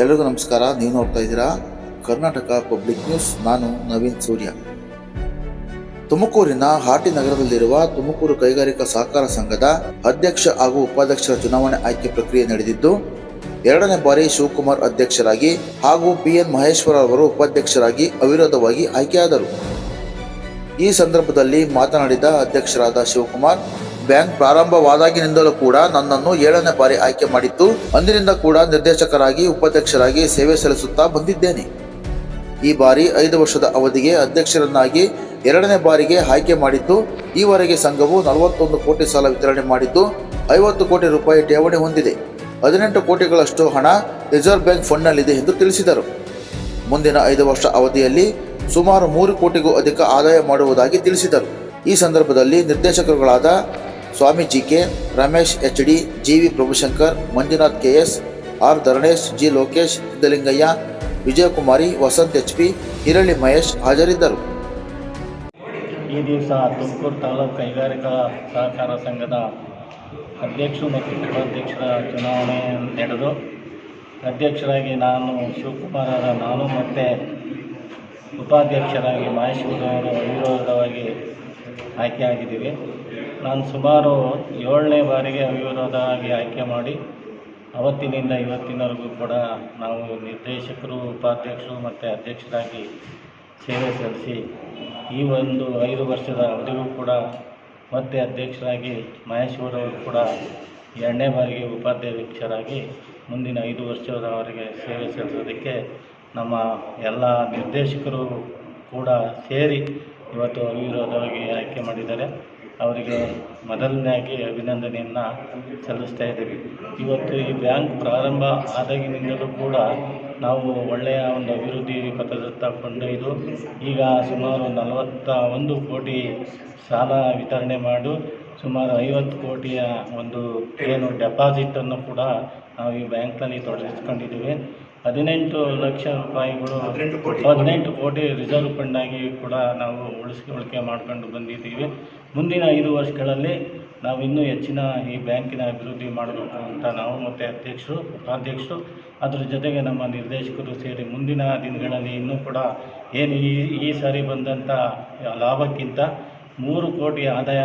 ಎಲ್ರಿಗೂ ನಮಸ್ಕಾರ. ನೀವು ನೋಡ್ತಾ ಇದ್ದೀರಾ ಕರ್ನಾಟಕ ಪಬ್ಲಿಕ್ ನ್ಯೂಸ್ ನಾನು ನವೀನ್ ಸೂರ್ಯ. ತುಮಕೂರಿನ ಹಾಟಿ ನಗರದಲ್ಲಿರುವ ತುಮಕೂರು ಕೈಗಾರಿಕಾ ಸಹಕಾರ ಸಂಘದ ಅಧ್ಯಕ್ಷ ಹಾಗೂ ಉಪಾಧ್ಯಕ್ಷರ ಚುನಾವಣೆ ಆಯ್ಕೆ ಪ್ರಕ್ರಿಯೆ ನಡೆದಿದ್ದು, ಎರಡನೇ ಬಾರಿ ಶಿವಕುಮಾರ್ ಅಧ್ಯಕ್ಷರಾಗಿ ಹಾಗೂ ಬಿಎನ್ ಮಹೇಶ್ವರ ಅವರು ಉಪಾಧ್ಯಕ್ಷರಾಗಿ ಅವಿರೋಧವಾಗಿ ಆಯ್ಕೆಯಾದರು. ಈ ಸಂದರ್ಭದಲ್ಲಿ ಮಾತನಾಡಿದ ಅಧ್ಯಕ್ಷರಾದ ಶಿವಕುಮಾರ್ ಬ್ಯಾಂಕ್ ಪ್ರಾರಂಭವಾದಾಗಿನಿಂದಲೂ ಕೂಡ ನನ್ನನ್ನು ಏಳನೇ ಬಾರಿ ಆಯ್ಕೆ ಮಾಡಿತ್ತು. ಅಂದಿನಿಂದ ಕೂಡ ನಿರ್ದೇಶಕರಾಗಿ, ಉಪಾಧ್ಯಕ್ಷರಾಗಿ ಸೇವೆ ಸಲ್ಲಿಸುತ್ತಾ ಬಂದಿದ್ದೇನೆ. ಈ ಬಾರಿ ಐದು ವರ್ಷದ ಅವಧಿಗೆ ಅಧ್ಯಕ್ಷರನ್ನಾಗಿ ಎರಡನೇ ಬಾರಿಗೆ ಆಯ್ಕೆ ಮಾಡಿದ್ದು, ಈವರೆಗೆ ಸಂಘವು ನಲವತ್ತೊಂದು ಕೋಟಿ ಸಾಲ ವಿತರಣೆ ಮಾಡಿದ್ದು, ಐವತ್ತು ಕೋಟಿ ರೂಪಾಯಿ ಠೇವಣಿ ಹೊಂದಿದೆ. ಹದಿನೆಂಟು ಕೋಟಿಗಳಷ್ಟು ಹಣ ರಿಸರ್ವ್ ಬ್ಯಾಂಕ್ ಫಂಡ್ನಲ್ಲಿದೆ ಎಂದು ತಿಳಿಸಿದರು. ಮುಂದಿನ ಐದು ವರ್ಷ ಅವಧಿಯಲ್ಲಿ ಸುಮಾರು ಮೂರು ಕೋಟಿಗೂ ಅಧಿಕ ಆದಾಯ ಮಾಡುವುದಾಗಿ ತಿಳಿಸಿದರು. ಈ ಸಂದರ್ಭದಲ್ಲಿ ನಿರ್ದೇಶಕರುಗಳಾದ Swamy G K Ramesh H D G V Prabhushankar, Manjunath K S R. Dharanesh, G. Lokesh, Siddalingaiah, Vijayakumari, Vasanth H P Hiralli Mahesh ಹಾಜರಿದ್ದರು. ಈ ದಿವಸ ತುಮಕೂರು ತಾಲೂಕು ಕೈಗಾರಿಕಾ ಸಹಕಾರ ಸಂಘದ ಅಧ್ಯಕ್ಷರು ಮತ್ತು ಉಪಾಧ್ಯಕ್ಷರ ಚುನಾವಣೆ ನಡೆದು, ಅಧ್ಯಕ್ಷರಾಗಿ ನಾನು ಶಿವಕುಮಾರರ ನಾನು ಮತ್ತು ಉಪಾಧ್ಯಕ್ಷರಾಗಿ ಮಹೇಶ್ವರವರು ಅವಿರೋಧವಾಗಿ ಆಯ್ಕೆಯಾಗಿದ್ದೀವಿ. ನಾನು ಸುಮಾರು ಏಳನೇ ಬಾರಿಗೆ ಅವಿರೋಧವಾಗಿ ಆಯ್ಕೆ ಮಾಡಿ ಅವತ್ತಿನಿಂದ ಇವತ್ತಿನವರೆಗೂ ಕೂಡ ನಾವು ನಿರ್ದೇಶಕರು, ಉಪಾಧ್ಯಕ್ಷರು ಮತ್ತು ಅಧ್ಯಕ್ಷರಾಗಿ ಸೇವೆ ಸಲ್ಲಿಸಿ ಈ ಒಂದು ಐದು ವರ್ಷದ ಅವಧಿಗೂ ಕೂಡ ಮತ್ತೆ ಅಧ್ಯಕ್ಷರಾಗಿ ಮಹೇಶ್ವರವರು ಕೂಡ ಎರಡನೇ ಬಾರಿಗೆ ಉಪಾಧ್ಯಕ್ಷರಾಗಿ ಮುಂದಿನ ಐದು ವರ್ಷದವರೆಗೆ ಸೇವೆ ಸಲ್ಲಿಸೋದಕ್ಕೆ ನಮ್ಮ ಎಲ್ಲ ನಿರ್ದೇಶಕರು ಕೂಡ ಸೇರಿ ಇವತ್ತು ಅವಿರೋಧವಾಗಿ ಆಯ್ಕೆ ಮಾಡಿದ್ದಾರೆ. ಅವರಿಗೆ ಮೊದಲನೇದಾಗಿ ಅಭಿನಂದನೆಯನ್ನು ಸಲ್ಲಿಸ್ತಾ ಇದ್ದೀವಿ. ಇವತ್ತು ಈ ಬ್ಯಾಂಕ್ ಪ್ರಾರಂಭ ಆದಾಗಿನಿಂದಲೂ ಕೂಡ ನಾವು ಒಳ್ಳೆಯ ಒಂದು ಅಭಿವೃದ್ಧಿ ಪಥದತ್ತ ಕೊಂಡೊಯ್ದು ಈಗ ಸುಮಾರು ನಲವತ್ತ ಒಂದು ಕೋಟಿ ಸಾಲ ವಿತರಣೆ ಮಾಡು, ಸುಮಾರು ಐವತ್ತು ಕೋಟಿಯ ಒಂದು ಏನು ಡೆಪಾಸಿಟನ್ನು ಕೂಡ ನಾವು ಈ ಬ್ಯಾಂಕ್ನಲ್ಲಿ ತೊಡಗಿಸ್ಕೊಂಡಿದ್ದೀವಿ. ಹದಿನೆಂಟು ಲಕ್ಷ ರೂಪಾಯಿಗಳು ಹದಿನೆಂಟು ಕೋಟಿ. ರಿಸರ್ವ್ ಫಂಡಾಗಿ ಕೂಡ ನಾವು ಉಳಿಸ್ಕೊಳ್ಳಿಕೆ ಮಾಡ್ಕೊಂಡು ಬಂದಿದ್ದೀವಿ. ಮುಂದಿನ ಐದು ವರ್ಷಗಳಲ್ಲಿ ನಾವು ಇನ್ನೂ ಹೆಚ್ಚಿನ ಈ ಬ್ಯಾಂಕಿನ ಅಭಿವೃದ್ಧಿ ಮಾಡಬೇಕು ಅಂತ ನಾವು ಮತ್ತು ಅಧ್ಯಕ್ಷರು ಉಪಾಧ್ಯಕ್ಷರು ಅದರ ಜೊತೆಗೆ ನಮ್ಮ ನಿರ್ದೇಶಕರು ಸೇರಿ ಮುಂದಿನ ದಿನಗಳಲ್ಲಿ ಇನ್ನೂ ಕೂಡ ಏನು ಈ ಈ ಸಾರಿ ಬಂದಂಥ ಲಾಭಕ್ಕಿಂತ ಮೂರು ಕೋಟಿ ಆದಾಯ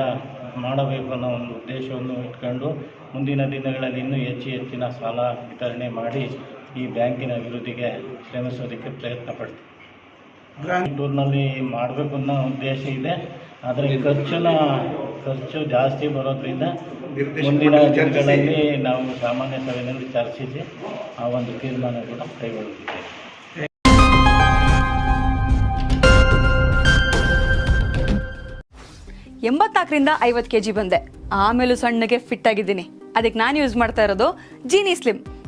ಮಾಡಬೇಕು ಅನ್ನೋ ಒಂದು ಉದ್ದೇಶವನ್ನು ಇಟ್ಕೊಂಡು ಮುಂದಿನ ದಿನಗಳಲ್ಲಿ ಇನ್ನೂ ಹೆಚ್ಚು ಹೆಚ್ಚಿನ ಸಾಲ ವಿತರಣೆ ಮಾಡಿ ಈ ಬ್ಯಾಂಕಿನ ಅಭಿವೃದ್ಧಿಗೆ ಶ್ರಮಿಸೋದಕ್ಕೆ ಪ್ರಯತ್ನ ಪಡ್ತೀವಿ ಟೂರ್ನಲ್ಲಿ ಮಾಡಬೇಕು ಅನ್ನೋ ಉದ್ದೇಶ ಇದೆ ಆದರೆ ಖರ್ಚಿನ ಖರ್ಚು ಜಾಸ್ತಿ ಬರೋದ್ರಿಂದ ಮುಂದಿನ ದಿನಗಳಲ್ಲಿ ನಾವು ಸಾಮಾನ್ಯ ಸಭೆಯಲ್ಲಿ ಚರ್ಚಿಸಿ ಆ ಒಂದು ತೀರ್ಮಾನ ಕೂಡ ಕೈಗೊಳ್ಳುತ್ತಿದ್ದೇವೆ ಎಂಬತ್ನಾಲ್ಕರಿಂದ ಐವತ್ತು ಕೆ ಜಿ ಬಂದೆ. ಆಮೇಲೂ ಸಣ್ಣಗೆ ಫಿಟ್ ಆಗಿದ್ದೀನಿ. ಅದಕ್ಕೆ ನಾನು ಯೂಸ್ ಮಾಡ್ತಾ ಇರೋದು ಜೀನಿ ಸ್ಲಿಮ್